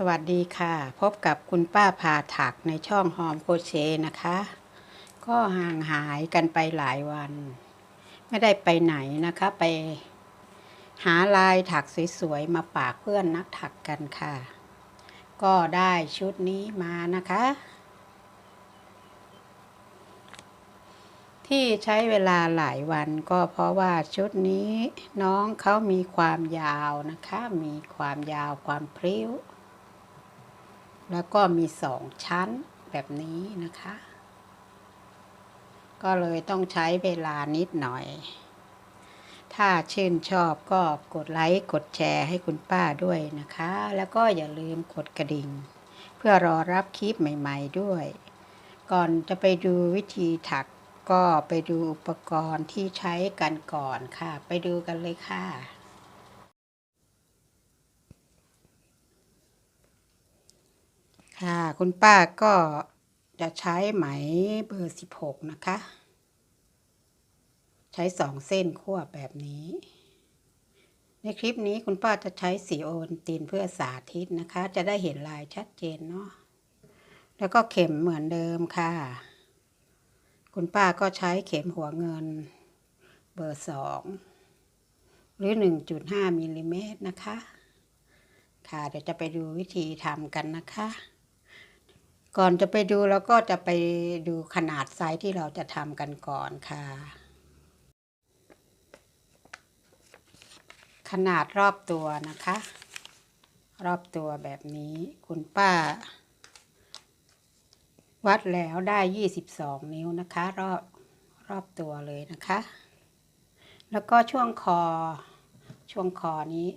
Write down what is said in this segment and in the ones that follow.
สวัสดีค่ะ พบกับคุณป้าพาถักในช่องหอมโครเชนะคะ ก็ห่างหายกันไปหลายวัน ไม่ได้ไปไหนนะคะไป หาลายถักสวยๆมาฝากเพื่อนนักถักกันค่ะ ก็ได้ชุดนี้มานะคะ ที่ใช้เวลาหลายวันก็เพราะว่าชุดนี้น้องเขามีความยาวนะคะ มีความยาวความพริ้ว แล้วก็มีสองชั้นแบบนี้นะคะ ก็เลยต้องใช้เวลานิดหน่อย ถ้าชื่นชอบก็กดไลค์กดแชร์ให้คุณป้าด้วยนะคะ แล้วก็อย่าลืมกดกระดิ่ง เพื่อรอรับคลิปใหม่ ๆด้วย ก่อนจะไปดูวิธีถักก็ไปดูอุปกรณ์ที่ใช้กันก่อนค่ะ ไปดูกันเลยค่ะ ค่ะ คุณป้าก็จะใช้ไหมเบอร์16นะคะ ใช้สองเส้นขั้วแบบนี้ ในคลิปนี้คุณป้าจะใช้สีโอนตินเพื่อสาธิตนะคะ จะได้เห็นลายชัดเจนเนาะแล้วก็เข็มเหมือนเดิมค่ะ คุณป้าก็ใช้เข็มหัวเงินเบอร์สองหรือ 1.5มิลลิเมตรนะคะ ค่ะ เดี๋ยวจะไปดูวิธีทำกันนะคะ ก่อนจะไปดูเราก็จะไปดูขนาดไซส์ที่เราจะทำกันก่อนค่ะ ขนาดรอบตัวนะคะ รอบตัวแบบนี้คุณป้า วัดแล้วได้ 22 นิ้วนะคะ รอบรอบตัวเลยนะคะ แล้วก็ช่วงคอช่วงคอนี้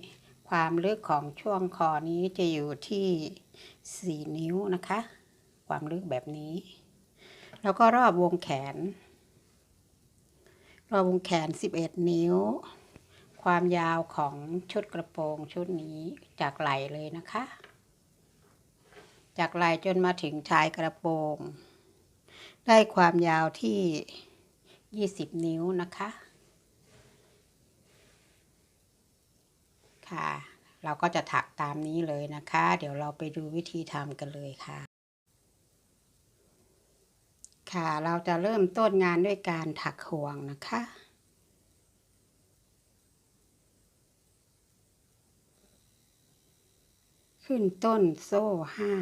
ความลึกของช่วงคอนี้จะอยู่ที่ 4 นิ้วนะคะ ความลึกแบบนี้ แล้วก็รอบวงแขน รอบวงแขน 11 นิ้ว ความยาวของชุดกระโปรงชุดนี้จากไหล่เลยนะคะ จากไหล่จนมาถึงชายกระโปรง ได้ความยาวที่ 20 นิ้วนะคะค่ะเราก็จะถักตามนี้เลยนะคะ เดี๋ยวเราไปดูวิธีทำกันเลยค่ะ ค่ะ เราจะเริ่มต้นงานด้วยการถักห่วงนะคะ ขึ้นต้นโซ่ห้า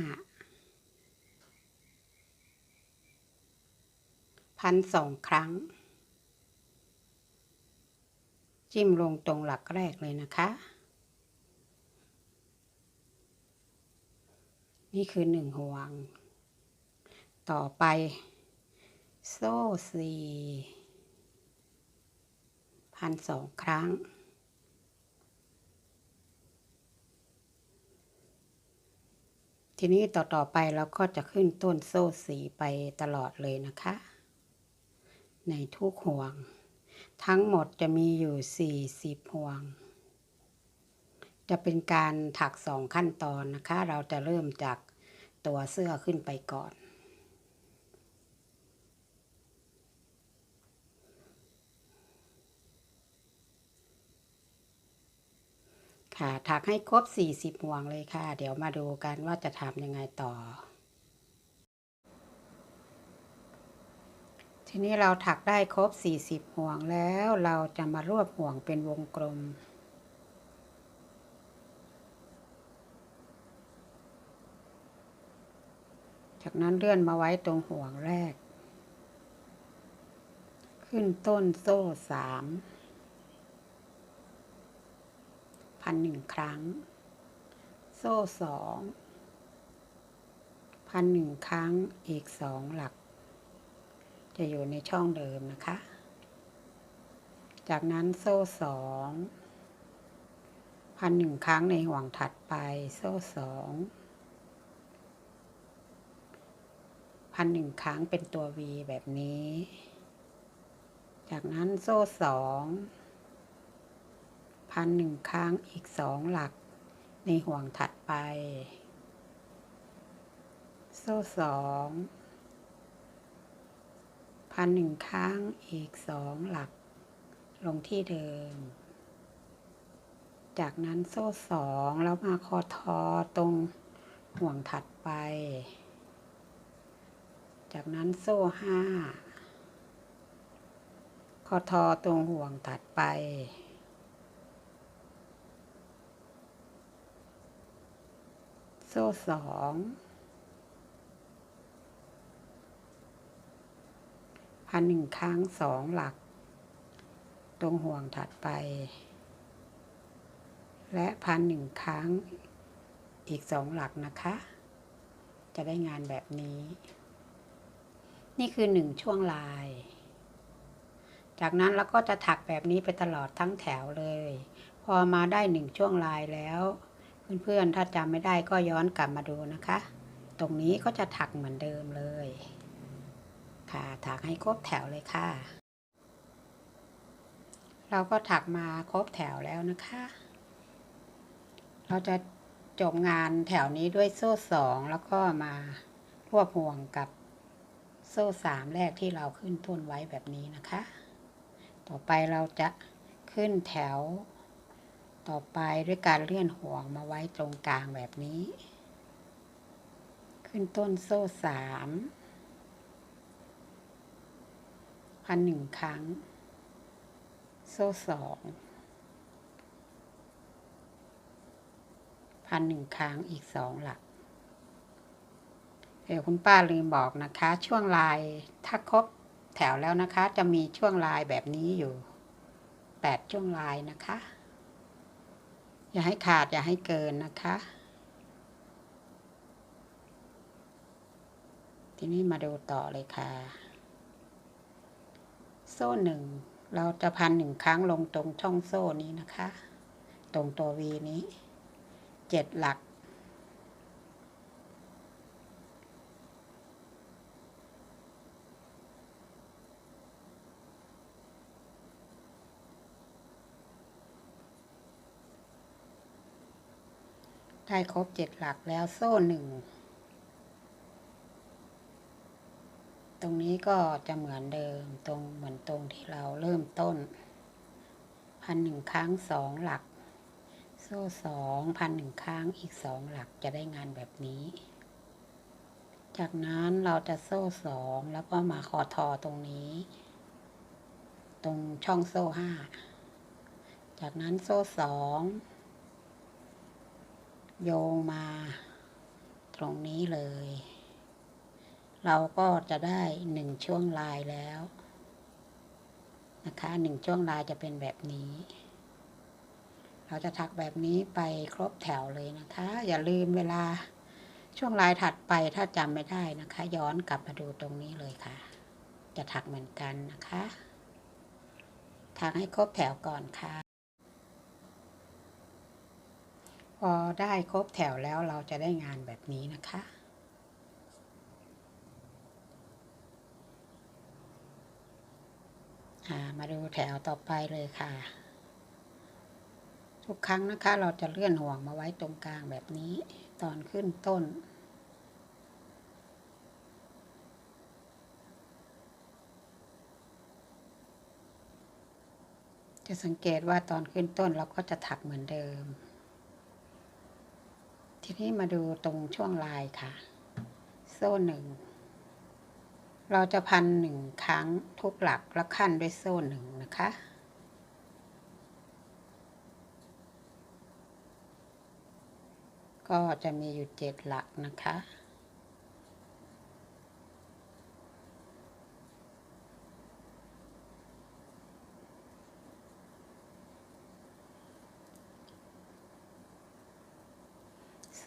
พันสองครั้ง จิ้มลงตรงหลักแรกเลยนะคะ นี่คือหนึ่งห่วง ต่อไป โซ่สี่พันสองครั้ง ทีนี้ต่อต่อไปเราก็จะขึ้นต้นโซ่สีไปตลอดเลยนะคะ ในทุกห่วง ทั้งหมดจะมีอยู่ 40 ห่วง จะเป็นการถักสองขั้นตอนนะคะ เราจะเริ่มจากตัวเสื้อขึ้นไปก่อน ค่ะ ถักให้ครบ 40ห่วงเลยค่ะ เดี๋ยวมาดูกันว่าจะทำยังไงต่อ ทีนี้เราถักได้ครบ 40ห่วงแล้วเราจะมารวบห่วงเป็นวงกลม จากนั้นเลื่อนมาไว้ตรงห่วงแรก ขึ้นต้นโซ่สาม พันหนึ่งครั้ง โซ่สองพันหนึ่งครั้งอีกสองหลัก จะอยู่ในช่องเดิมนะคะ จากนั้นโซ่สองพันหนึ่งครั้งในห่วงถัดไปโซ่สองพันหนึ่งครั้งเป็นตัว V แบบนี้ จากนั้นโซ่สอง พันหนึ่งครั้งอีกสองหลัก ในห่วงถัดไป โซ่สองพันหนึ่งครั้งอีกสองหลัก ลงที่เดิม จากนั้นโซ่สองแล้วมาคอทอตรงห่วงถัดไป จากนั้นโซ่ห้าข้อทอตรงห่วงถัดไป ซ่สองพันหนึ่งครั้งสองหลัก ตรงห่วงถัดไป และพันหนึ่งครั้งอีกสองหลักนะคะ จะได้งานแบบนี้ นี่คือหนึ่งช่วงลาย จากนั้นเราก็จะถักแบบนี้ไปตลอดทั้งแถวเลย พอมาได้หนึ่งช่วงลายแล้ว เพื่อนๆ ถ้าจำไม่ได้ก็ย้อนกลับมาดูนะคะ ตรงนี้ก็จะถักเหมือนเดิมเลย ค่ะ ถักให้ครบแถวเลยค่ะ เราก็ถักมาครบแถวแล้วนะคะ เราจะจบงานแถวนี้ด้วยโซ่สองแล้วก็มารวบห่วงกับโซ่สามแรกที่เราขึ้นต้นไว้แบบนี้นะคะ ต่อไปเราจะขึ้นแถว ต่อไปด้วยการเลื่อนห่วงมาไว้ตรงกลางแบบนี้ ขึ้นต้นโซ่สามพันหนึ่งครั้ง โซ่สองพันหนึ่งครั้งอีกสองหลักเดี๋ยวคุณป้าลืมบอกนะคะ ช่วงลายถ้าครบแถวแล้วนะคะ จะมีช่วงลายแบบนี้อยู่แปดช่วงลายนะคะ อย่าให้ขาดอย่าให้เกินนะคะ ทีนี้มาดูต่อเลยค่ะ โซ่หนึ่งเราจะพันหนึ่งครั้งลงตรงช่องโซ่นี้นะคะ ตรงตัววีนี้เจ็ดหลัก ได้ครบเจ็ดหลักแล้วโซ่หนึ่ง ตรงนี้ก็จะเหมือนเดิมตรงเหมือนตรงที่เราเริ่มต้น พันหนึ่งครั้งสองหลัก โซ่สองพันหนึ่งครั้งอีกสองหลักจะได้งานแบบนี้ จากนั้นเราจะโซ่สองแล้วก็มาคอทอตรงนี้ ตรงช่องโซ่ห้า จากนั้นโซ่สอง โยงมาตรงนี้เลย เราก็จะได้หนึ่งช่วงลายแล้วนะคะหนึ่งช่วงลายจะเป็นแบบนี้ เราจะถักแบบนี้ไปครบแถวเลยนะคะ อย่าลืมเวลาช่วงลายถัดไปถ้าจำไม่ได้นะคะ ย้อนกลับมาดูตรงนี้เลยค่ะ จะถักเหมือนกันนะคะถักให้ครบแถวก่อนค่ะ พอได้ครบแถวแล้วเราจะได้งานแบบนี้นะคะ มาดูแถวต่อไปเลยค่ะ ทุกครั้งนะคะเราจะเลื่อนห่วงมาไว้ตรงกลางแบบนี้ตอนขึ้นต้น จะสังเกตว่าตอนขึ้นต้นเราก็จะถักเหมือนเดิม ทีนี้มาดูตรงช่วงลายค่ะ โซ่หนึ่ง เราจะพันหนึ่งครั้งทุกหลักและขั้นด้วยโซ่หนึ่งนะคะก็จะมีอยู่เจ็ดหลักนะคะ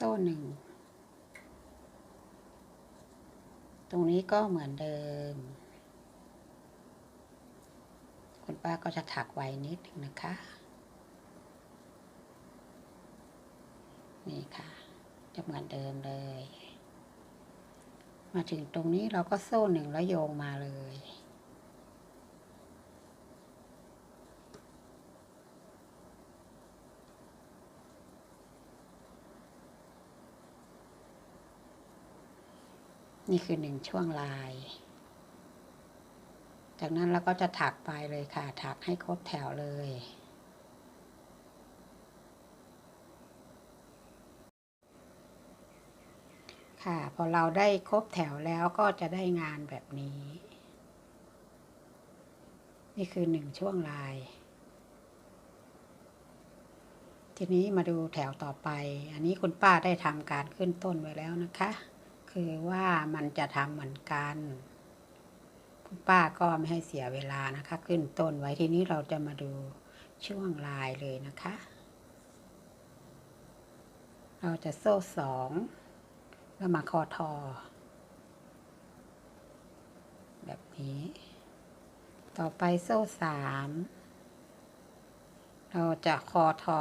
โซ่หนึ่ง ตรงนี้ก็เหมือนเดิม คุณป้าก็จะถักไว้นิดนึงนะคะ นี่ค่ะ จะเหมือนเดิมเลย มาถึงตรงนี้เราก็โซ่หนึ่งแล้วโยงมาเลย นี่คือหนึ่งช่วงลาย จากนั้นเราก็จะถักไปเลยค่ะ ถักให้ครบแถวเลยค่ะพอเราได้ครบแถวแล้วก็จะได้งานแบบนี้ นี่คือหนึ่งช่วงลาย ทีนี้มาดูแถวต่อไป อันนี้คุณป้าได้ทำการขึ้นต้นไว้แล้วนะคะ คือว่ามันจะทำเหมือนกันคุณป้าก็ไม่ให้เสียเวลานะคะ ขึ้นต้นไว้ทีนี้เราจะมาดูช่วงลายเลยนะคะ เราจะโซ่สองแล้วมาคอทอ แบบนี้ ต่อไปโซ่สามเราจะคอทอ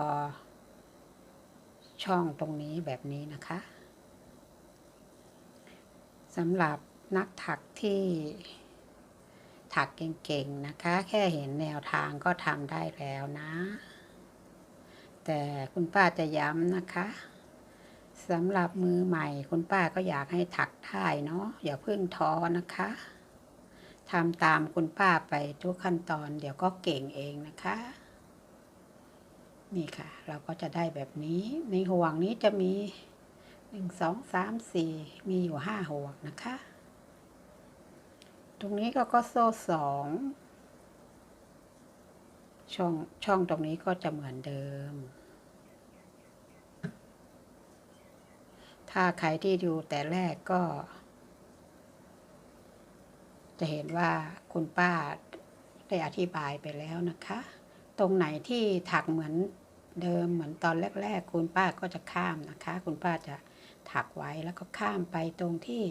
ช่องตรงนี้แบบนี้นะคะ สำหรับนักถักที่ถักเก่งๆนะคะ แค่เห็นแนวทางก็ทำได้แล้วนะ แต่คุณป้าจะย้ำนะคะสำหรับมือใหม่คุณป้าก็อยากให้ถักได้เนาะอย่าเพิ่งท้อนะคะทำตามคุณป้าไปทุกขั้นตอน เดี๋ยวก็เก่งเองนะคะ นี่ค่ะ เราก็จะได้แบบนี้ในห่วงนี้จะมี หนึ่งสองสามสี่มีอยู่ห้าห่วงนะคะ ตรงนี้ก็ก็โซ่สองช่องช่องตรงนี้ก็จะเหมือนเดิม ถ้าใครที่ดูแต่แรกก็ จะเห็นว่าคุณป้าได้อธิบายไปแล้วนะคะ ตรงไหนที่ถักเหมือนเดิมเหมือนตอนแรก ๆ คุณป้าก็จะข้ามนะคะ คุณป้าจะ ถักไว้แล้วก็ข้ามไปตรงที่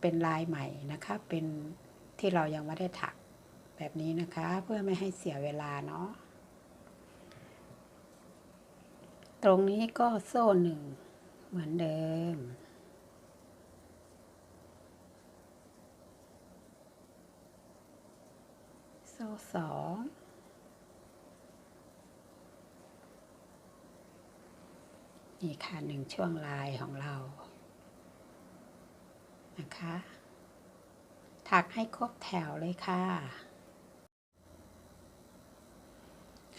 เป็นลายใหม่นะคะ เป็นที่เรายังไม่ได้ถักแบบนี้นะคะ เพื่อไม่ให้เสียเวลาเนาะตรงนี้ก็โซ่หนึ่งเหมือนเดิม โซ่สอง นี่ค่ะหนึ่งช่วงลายของเรา นะคะ ถักให้ครบแถวเลยค่ะ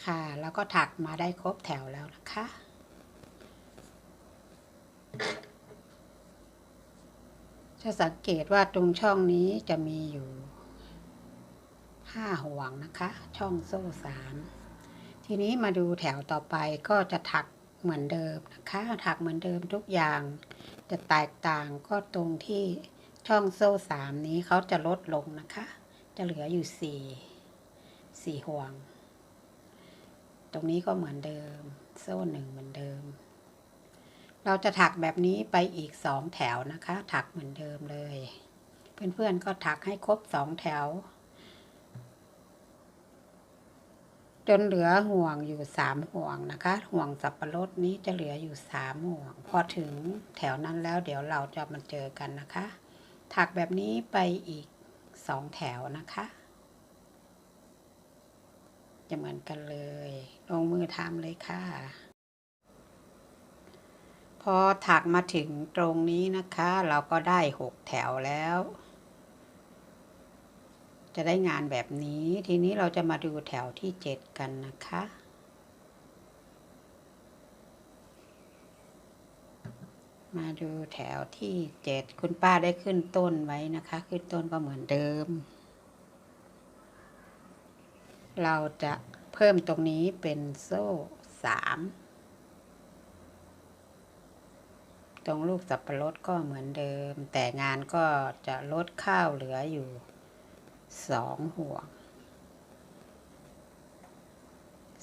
ค่ะแล้วก็ถักมาได้ครบแถวแล้วนะคะจะสังเกตว่าตรงช่องนี้จะมีอยู่ห้าห่วงนะคะ ช่องโซ่สามทีนี้มาดูแถวต่อไปก็จะถัก เหมือนเดิมนะคะถักเหมือนเดิมทุกอย่างจะแตกต่างก็ตรงที่ช่องโซ่สามนี้เขาจะลดลงนะคะ จะเหลืออยู่สี่สี่ห่วง ตรงนี้ก็เหมือนเดิม โซ่หนึ่งเหมือนเดิม เราจะถักแบบนี้ไปอีกสองแถวนะคะ ถักเหมือนเดิมเลย เพื่อนๆก็ถักให้ครบสองแถว จนเหลือห่วงอยู่สามห่วงนะคะ ห่วงสับปะรดนี้จะเหลืออยู่สามห่วง พอถึงแถวนั้นแล้วเดี๋ยวเราจะมาเจอกันนะคะ ถักแบบนี้ไปอีกสองแถวนะคะ จะเหมือนกันเลย ลงมือทำเลยค่ะ พอถักมาถึงตรงนี้นะคะ เราก็ได้หกแถวแล้ว จะได้งานแบบนี้ ทีนี้เราจะมาดูแถวที่เจ็ดกันนะคะ มาดูแถวที่เจ็ดคุณป้าได้ขึ้นต้นไว้นะคะ ขึ้นต้นก็เหมือนเดิม เราจะเพิ่มตรงนี้เป็นโซ่สามตรงลูกสับปะรดก็เหมือนเดิม แต่งานก็จะลดข้าวเหลืออยู่ สองห่วง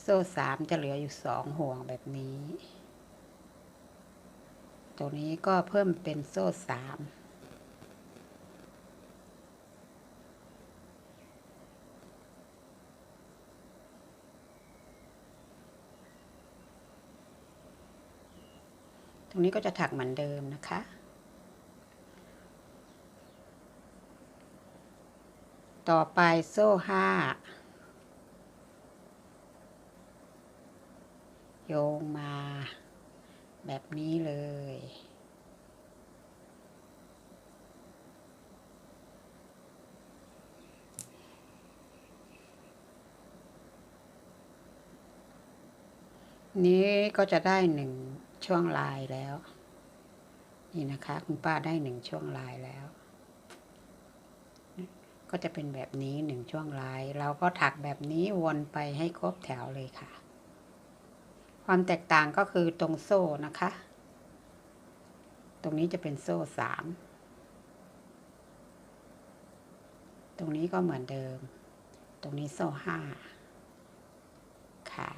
โซ่สามจะเหลืออยู่สองห่วงแบบนี้ตรงนี้ก็เพิ่มเป็นโซ่สามตรงนี้ก็จะถักเหมือนเดิมนะคะ ต่อไปโซ่ห้าโยงมา แบบนี้เลย นี้ก็จะได้หนึ่งช่วงลายแล้ว นี่นะคะ คุณป้าได้หนึ่งช่วงลายแล้ว ก็จะเป็นแบบนี้หนึ่งช่วงลาย เราก็ถักแบบนี้วนไปให้ครบแถวเลยค่ะ ความแตกต่างก็คือตรงโซ่นะคะ ตรงนี้จะเป็นโซ่สามตรงนี้ก็เหมือนเดิม ตรงนี้โซ่ห้าค่ะ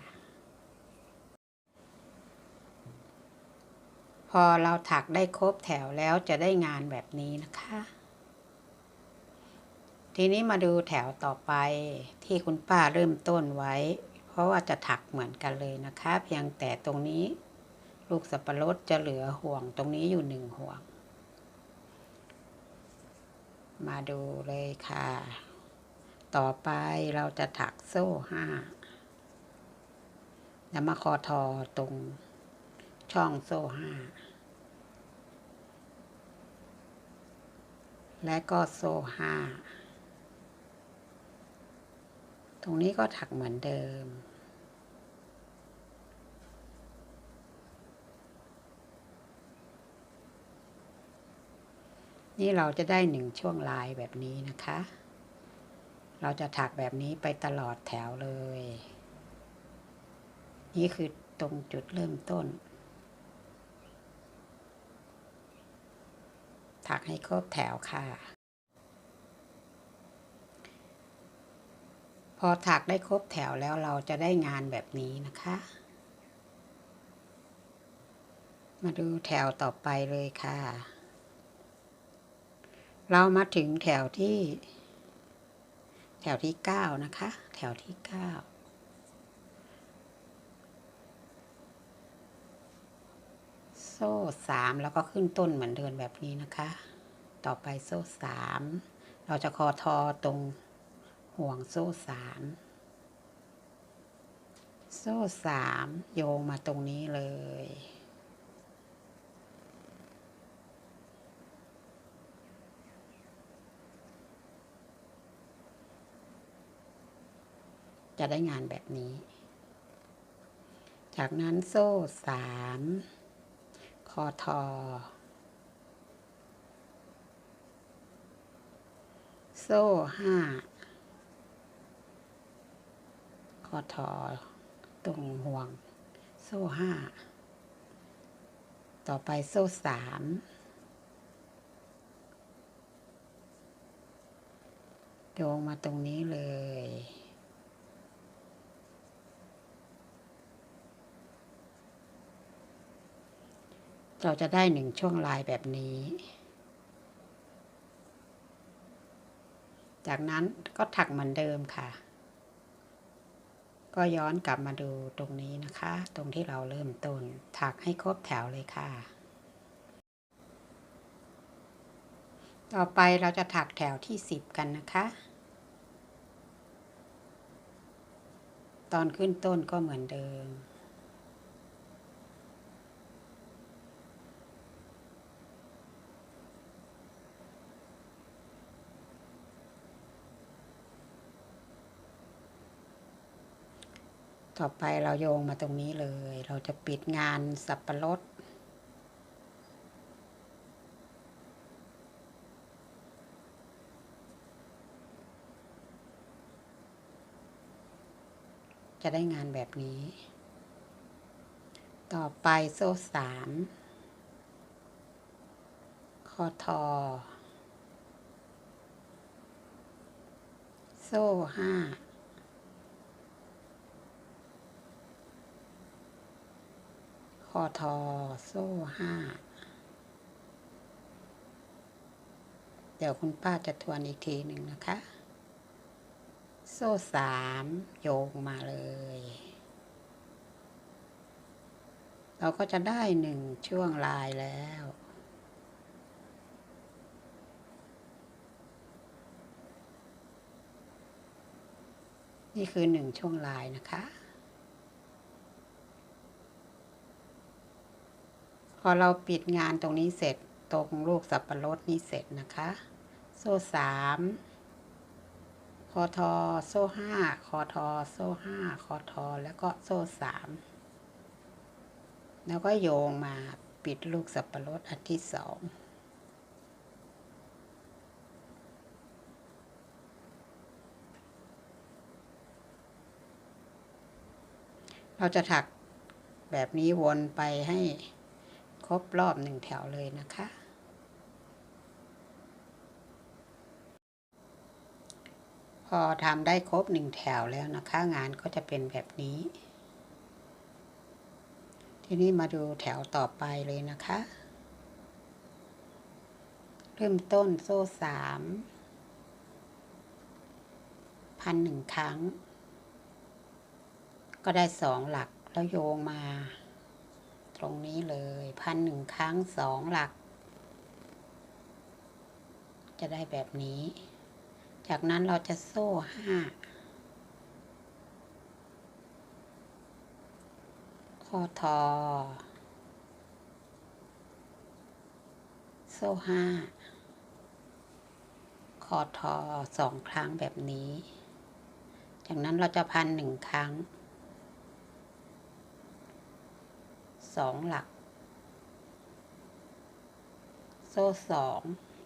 พอเราถักได้ครบแถวแล้วจะได้งานแบบนี้นะคะ ทีนี้มาดูแถวต่อไปที่คุณป้าเริ่มต้นไว้ เพราะว่าจะถักเหมือนกันเลยนะคะ เพียงแต่ตรงนี้ ลูกสับปะรดจะเหลือห่วงตรงนี้อยู่หนึ่งห่วง มาดูเลยค่ะ ต่อไปเราจะถักโซ่ห้าแล้วมาคอทอตรงช่องโซ่ห้าและก็โซ่ห้า ต รงนี้ก็ถักเหมือนเดิม นี่เราจะได้หนึ่งช่วงลายแบบนี้นะคะ เราจะถักแบบนี้ไปตลอดแถวเลย นี่คือตรงจุดเริ่มต้น ถักให้ครบแถวค่ะ พอถักได้ครบแถวแล้วเราจะได้งานแบบนี้นะคะ มาดูแถวต่อไปเลยค่ะ เรามาถึงแถวที่ แถวที่เก้านะคะ แถวที่เก้าโซ่สามแล้วก็ขึ้นต้นเหมือนเดินแบบนี้นะคะ ต่อไปโซ่สามเราจะคอทอตรง ห่วงโซ่สามโซ่สามโยงมาตรงนี้เลย จะได้งานแบบนี้ จากนั้นโซ่สามคอทอ โซ่ห้าค อทอตรงห่วง โซ่ห้า ต่อไปโซ่สามโยงมาตรงนี้เลย เราจะได้หนึ่งช่วงลายแบบนี้ จากนั้นก็ถักเหมือนเดิมค่ะ ก็ย้อนกลับมาดูตรงนี้นะคะ ตรงที่เราเริ่มต้น ถักให้ครบแถวเลยค่ะ ต่อไปเราจะถักแถวที่สิบกันนะคะ ตอนขึ้นต้นก็เหมือนเดิม ต่อไปเราโยงมาตรงนี้เลย เราจะปิดงานสับปะรดจะได้งานแบบนี้ ต่อไปโซ่สามคอทอ โซ่ห้า อทอโซ่ห้า เดี๋ยวคุณป้าจะทวนอีกทีหนึ่งนะคะ โซ่สามโยงมาเลย เราก็จะได้หนึ่งช่วงลายแล้วนี่คือหนึ่งช่วงลายนะคะ พ อเราปิดงานตรงนี้เสร็จตรงลูกสับปะรดนี้เสร็จนะคะ โซ่สามคอทอโซ่ห้าคอทอโซ่ห้าคอทอแล้วก็โซ่สามแล้วก็โยงมาปปิดลูกสับปะรดอันที่สองเราจะถักแบบนี้วนไปให้ ครบรอบหนึ่งแถวเลยนะคะ พอทำได้ครบหนึ่งแถวแล้วนะคะ งานก็จะเป็นแบบนี้ ทีนี้มาดูแถวต่อไปเลยนะคะ เริ่มต้นโซ่สามพันหนึ่งครั้ง ก็ได้สองหลักแล้วโยงมา ตรงนี้เลยพันหนึ่งครั้งสองหลัก จะได้แบบนี้ จากนั้นเราจะโซ่ห้าข้อทอ โซ่ห้าคอทอสองครั้งแบบนี้ จากนั้นเราจะพันหนึ่งครั้ง สองหลัก โซ่สอง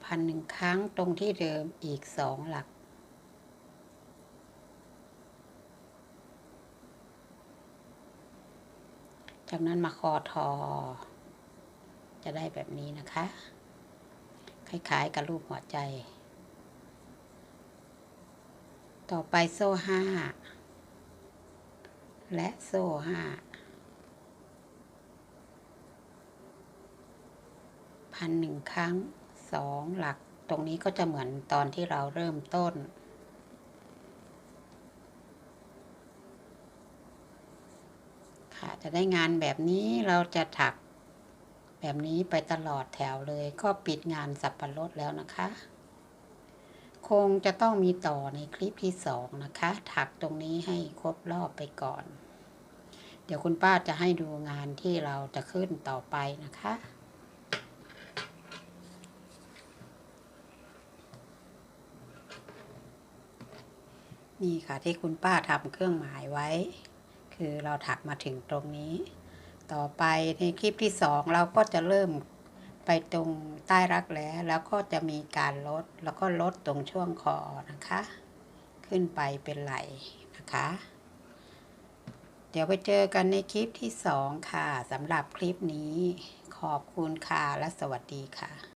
พันหนึ่งครั้งตรงที่เดิมอีกสองหลัก จากนั้นมาคอทอ จะได้แบบนี้นะคะ คล้ายๆกับรูปหัวใจ ต่อไปโซ่ห้าและโซ่ห้า พันหนึ่งครั้งสองหลัก ตรงนี้ก็จะเหมือนตอนที่เราเริ่มต้น ค่ะ จะได้งานแบบนี้เราจะถักแบบนี้ไปตลอดแถวเลยก็ปิดงานสับปะรดแล้วนะคะ คงจะต้องมีต่อในคลิปที่สองนะคะ ถักตรงนี้ให้ครบรอบไปก่อน เดี๋ยวคุณป้าจะให้ดูงานที่เราจะขึ้นต่อไปนะคะ นี่ค่ะที่คุณป้าทำเครื่องหมายไว้ คือเราถักมาถึงตรงนี้ ต่อไปในคลิปที่สองเราก็จะเริ่มไปตรงใต้รักแร้แล้วก็จะมีการลด แล้วก็ลดตรงช่วงคอนะคะ ขึ้นไปเป็นไหลนะคะ เดี๋ยวไปเจอกันในคลิปที่สองค่ะสำหรับคลิปนี้ ขอบคุณค่ะและสวัสดีค่ะ